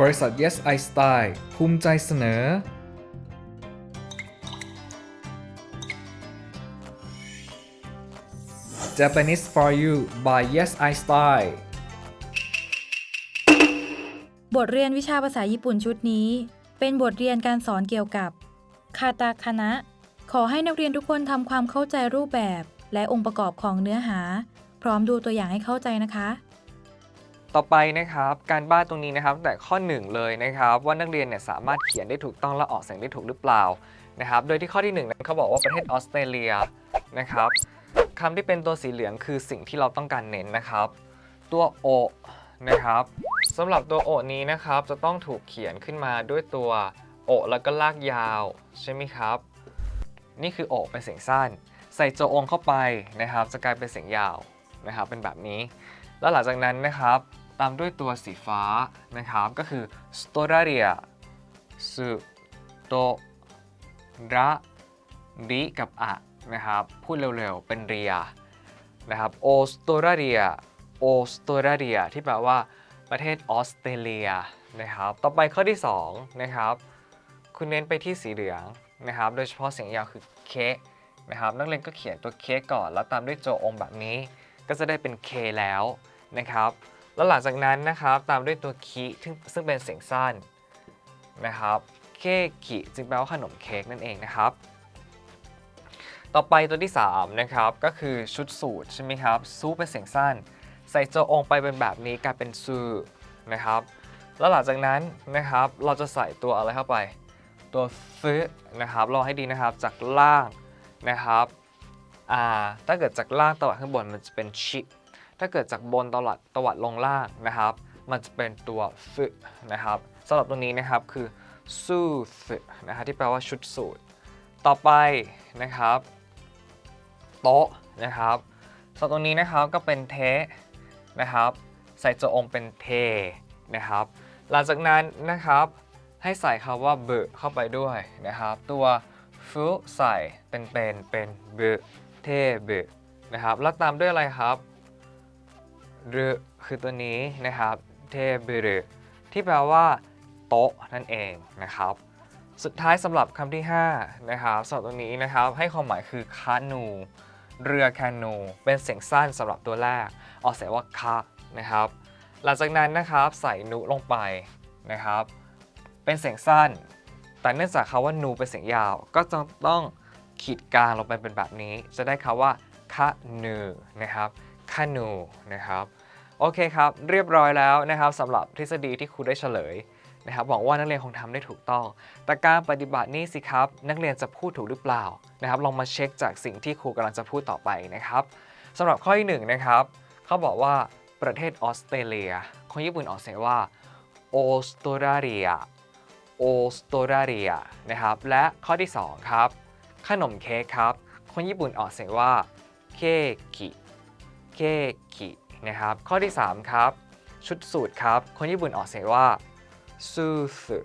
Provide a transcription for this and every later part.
บริษัท Yes I Style ภูมิใจเสนอ Japanese for you by Yes I Style บทเรียนวิชาภาษาญี่ปุ่นชุดนี้ เป็นบทเรียนการสอนเกี่ยวกับ คาตาคานะ ขอให้นักเรียนทุกคนทำความเข้าใจรูปแบบ และองค์ประกอบของเนื้อหา พร้อมดูตัวอย่างให้เข้าใจนะคะ ต่อไปนะครับการบ้านตรงนี้นะครับแต่ข้อ 1 เลยนะครับว่านักเรียนเนี่ยสามารถเขียนได้ถูกต้องและออกเสียงได้ถูกหรือเปล่านะครับโดยที่ข้อที่1นั้นเขาบอกว่าประเทศออสเตรเลียนะครับคำที่เป็นตัวสีเหลืองคือสิ่งที่เราต้องการเน้นนะครับ ตัวโอนะครับสำหรับตัวโอนี้นะครับจะต้องถูกเขียนขึ้นมาด้วยตัวโอแล้วก็ลากยาวใช่ไหมครับ นี่คือโอเป็นเสียงสั้น ใส่โจองเข้าไปนะครับ จะกลายเป็นเสียงยาวนะครับเป็นแบบนี้ แล้วหลังจากนั้นนะครับ ตามด้วยตัวสีฟ้านะครับ ก็คือ s t o r a r i a สุโตระริกับอะนะครับ พูดเร็วๆ เป็นเรียนะครับ o s t o r a r i a o s t o r a r i a ที่แปลว่าประเทศออสเตรเลียนะครับ ต่อไปข้อที่2นะครับคุณเน้นไปที่สีเหลืองนะครับ โดยเฉพาะเสียงยาวคือเคนะครับ นักเรียนก็เขียนตัวเคก่อน แล้วตามด้วยโจองแบบนี้ ก็จะได้เป็น K แล้วนะครับ แล้วหลังจากนั้นนะครับตามด้วยตัวคิซึ่งซึ่งเป็นเสียงสั้นนะครับเคคิจึงแปลว่าขนมเค้กนั่นเองนะครับ ต่อไปตัวที่3นะครับก็คือชุดสูตรใช่ไหมครับซูเป็นเสียงสั้น ใส่โจองไปเป็นแบบนี้กลายเป็นซูนะครับแล้วหลังจากนั้นนะครับเราจะใส่ตัวอะไรเข้าไป ตัวซึนะครับรอให้ดีนะครับจากล่างนะครับอ่าถ้าเกิดจากล่างตวัดขึ้นบนมันจะเป็นชิ ถ้าเกิดจากบนตวัดตวัดลงล่างนะครับ มันจะเป็นตัวฝึนะครับสำหรับตรงนี้นะครับคือสู้ฝึนะฮะที่แปลว่าชุดสูตร ต่อไปนะครับ โต๊ะนะครับส่วนตรงนี้นะครับก็เป็นเทนะครับ ใส่โจองเป็นเทนะครับ หลังจากนั้นนะครับให้ใส่คำว่าเบเข้าไปด้วยนะครับ ตัวฟุใส่เป็นเป็นเป็นเบเทเบนะครับ แล้วตามด้วยอะไรครับ รือคือตัวนี้นะครับเทเบรที่แปลว่า โต๊ะนั่นเองนะครับ สุดท้ายสำหรับคำที่5นะครับสำหรับตัวนี้นะครับให้ความหมายคือคานู เรือแคนู เป็นเสียงสั้นสำหรับตัวแรก ออกเสียงว่าคะนะครับ หลังจากนั้นนะครับใส่นุลงไปนะครับ เป็นเสียงสั้น แต่เนื่องจากคาว่านูเป็นเสียงยาว ก็จะต้องขีดกลางลงไปเป็นแบบนี้ จะได้คาว่าคะนูนะครับ คะนูนะครับโอเคครับ เรียบร้อยแล้วนะครับสำหรับทฤษฎีที่ครูได้เฉลยนะครับหวังว่านักเรียนคงทำได้ถูกต้อง แต่การปฏิบัตินี่สิครับ นักเรียนจะพูดถูกหรือเปล่านะครับ ลองมาเช็คจากสิ่งที่ครูกำลังจะพูดต่อไปนะครับสำหรับข้อที่หนึ่งนะครับเขาบอกว่าประเทศออสเตรเลียคนญี่ปุ่นออกเสียงว่าออสเตรเลียออสเตรเลียนะครับ และข้อที่สองครับ ขนมเค้กครับ คนญี่ปุ่นออกเสียงว่าเคกิ เคกินะครับข้อที่ 3 ครับ ชุดสูตรครับ คนญี่ปุ่นออกเสียงว่าซูสึ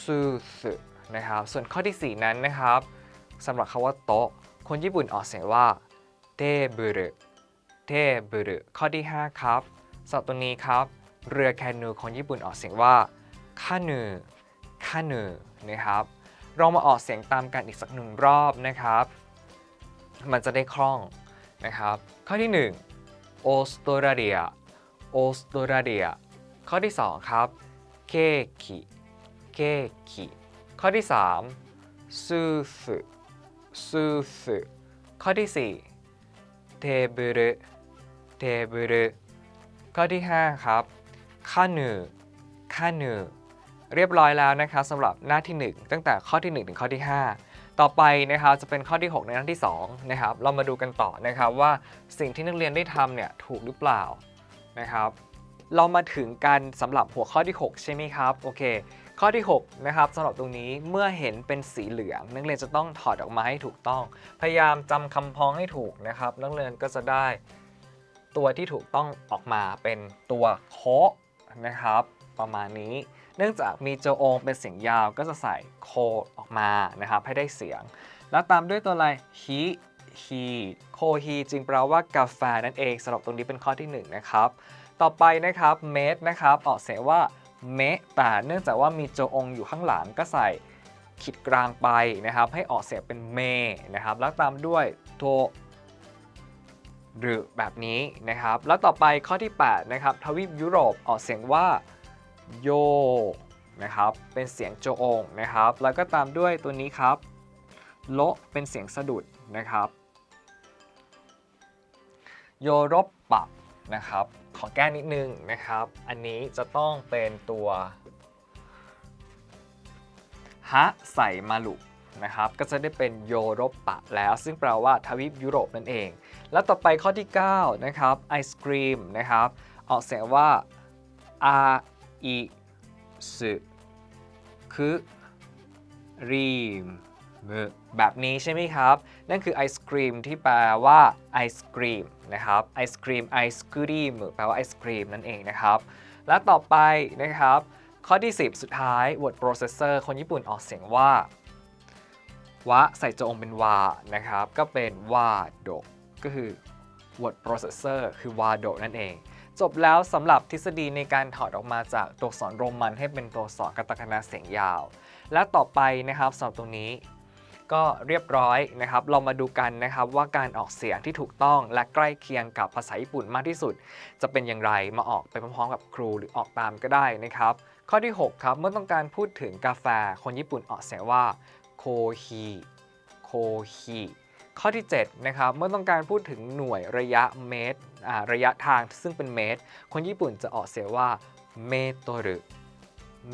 ซูสึนะครับส่วนข้อที่ 4 นั้นนะครับสำหรับคำว่าโต๊ะ คนญี่ปุ่นออกเสียงว่าเทบุรุเทบุรุข้อที่ 5 ครับสำหรับตัวนี้ครับ เรือแคนูคนญี่ปุ่นออกเสียงว่าคานูคานูนะครับเรามาออกเสียงตามกันอีกสักหนึ่งรอบนะครับ มันจะได้คล่อง นะครับ ข้อที่1ออสเตราเลียออสเตราเลียข้อที่ 2 ครับ เคคิเคคิข้อที่ 3 ซูสึซูสึข้อที่ 4 เทเบรุเทเบรุข้อที่ 5 ครับคานูคานู เรียบร้อยแล้วนะครับสำหรับหน้าที่ 1 ตั้งแต่ข้อที่ 1 ถึงข้อที่ 5 ต่อไปนะครับจะเป็นข้อที่ 6 ในหน้าที่2นะครับเรามาดูกันต่อนะครับว่าสิ่งที่นักเรียนได้ทำเนี่ยถูกหรือเปล่านะครับเรามาถึงกันสำหรับหัวข้อที่ 6 ใช่ไหมครับโอเค ข้อที่ 6 นะครับสำหรับตรงนี้เมื่อเห็นเป็นสีเหลือง นักเรียนจะต้องถอดออกมาให้ถูกต้อง พยายามจำคำพ้องให้ถูกนะครับ นักเรียนก็จะได้ตัวที่ถูกต้องออกมาเป็นตัวโคะนะครับ ประมาณนี้ เนื่องจากมีโจโองเป็นเสียงยาวก็จะใส่โคออกมานะครับให้ได้เสียง แล้วตามด้วยตัวอะไรฮีฮีโคฮีจึงแปลว่ากาแฟนั่นเองสำหรับตรงนี้เป็นข้อที่ 1 นะครับ ต่อไปนะครับเมดนะครับออกเสียงว่าเมะแต่เนื่องจากว่ามีโจองอยู่ข้างหลังก็ใส่ขีดกลางไปนะครับ ให้ออกเสียงเป็นเมนะครับ แล้วตามด้วยโทหรือแบบนี้นะครับ แล้วต่อไปข้อที่ 8 นะครับ ทวีปยุโรปออกเสียงว่า โยนะครับ เป็นเสียงโจองนะครับ แล้วก็ตามด้วยตัวนี้ครับโละเป็นเสียงสะดุดนะครับ โยรบปะนะครับ ขอแก้นิดนึงนะครับ อันนี้จะต้องเป็นตัวฮะใส่มาลุนะครับ ก็จะได้เป็นโยรบปะแล้ว ซึ่งแปลว่าทวีปยุโรปนั่นเอง แล้วต่อไปข้อที่ 9 นะครับไอศครีมนะครับ ออกเสียงว่าอา อิสึคือรีมมือแบบนี้ใช่ไหมครับ นั่นคือไอศครีมที่แปลว่าไอศครีมนะครับไอศครีมไอศครีมแปลว่าไอศครีมนั่นเองนะครับ และต่อไปนะครับ ข้อที่ 10 สุดท้าย word processor คนญี่ปุ่นออกเสียงว่าวะใส่จงเป็นวานะครับ ก็เป็นวาโดก็คือ word processor คือวาโดนั่นเอง จบแล้วสำหรับทฤษฎีในการถอดออกมาจากตัวอักษรโรมันให้เป็นตัวอักษรกัตคณะเสียงยาว และต่อไปนะครับสำหรับตรงนี้ ก็เรียบร้อยนะครับ เรามาดูกันนะครับว่าการออกเสียงที่ถูกต้องและใกล้เคียงกับภาษาญี่ปุ่นมากที่สุด จะเป็นอย่างไรมาออกไปพร้อมๆกับครูหรือออกตามก็ได้นะครับ ข้อที่ 6 ครับ เมื่อต้องการพูดถึงกาแฟ คนญี่ปุ่นออกเสียงว่าโคฮีโคฮี ข้อที่7นะครับเมื่อต้องการพูดถึงหน่วยระยะเมตรระยะทางซึ่งเป็นเมตร คนญี่ปุ่นจะออกเสียงว่าเมโตรุ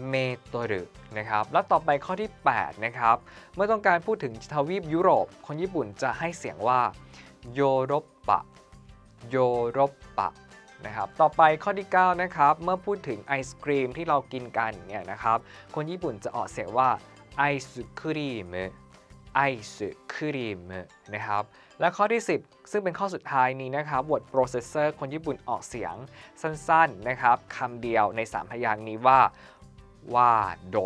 เมโตรุนะครับ แล้วต่อไปข้อที่ 8 นะครับ เมื่อต้องการพูดถึงทวีปยุโรป คนญี่ปุ่นจะให้เสียงว่าโยโรปะโยโรปปะนะครับ ต่อไปข้อที่ 9 นะครับ เมื่อพูดถึงไอศครีมที่เรากินกันเนี่ยนะครับ คนญี่ปุ่นจะออกเสียงว่าไอศครีม ไอศครีมนะครับ และข้อที่ 10 ซึ่งเป็นข้อสุดท้ายนี้นะครับ word processor คนญี่ปุ่นออกเสียงสั้นๆนะครับคำเดียวใน 3 พยางค์นี้ว่าว่าโด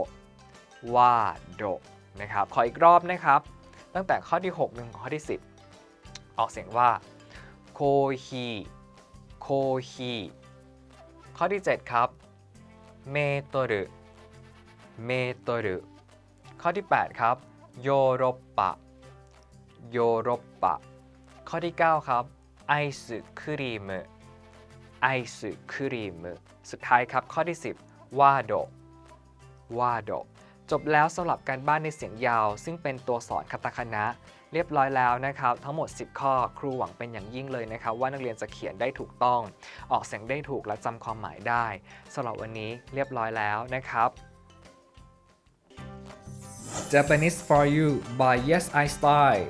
ว่าโดนะครับ ขออีกรอบนะครับ ตั้งแต่ข้อที่6ถึงข้อที่ 10 ออกเสียงว่าโคฮีโคฮีข้อที่ 7 ครับเมโตรุเมโตรุข้อที่ 8 ครับ โยโรปปะโยโรปปะข้อที่ 9 ครับไอศครีมไอศครีมสุดท้ายครับข้อที่ 10 ว่าโดว่าโดจบแล้วสำหรับการบ้านในเสียงยาว ซึ่งเป็นตัวสอนคาตาคณะ เรียบร้อยแล้วนะครับ ทั้งหมด 10 ข้อครูหวังเป็นอย่างยิ่งเลยนะครับ ว่านักเรียนจะเขียนได้ถูกต้อง ออกเสียงได้ถูกและจำความหมายได้สำหรับวันนี้เรียบร้อยแล้วนะครับ Japanese for you by Yes I Style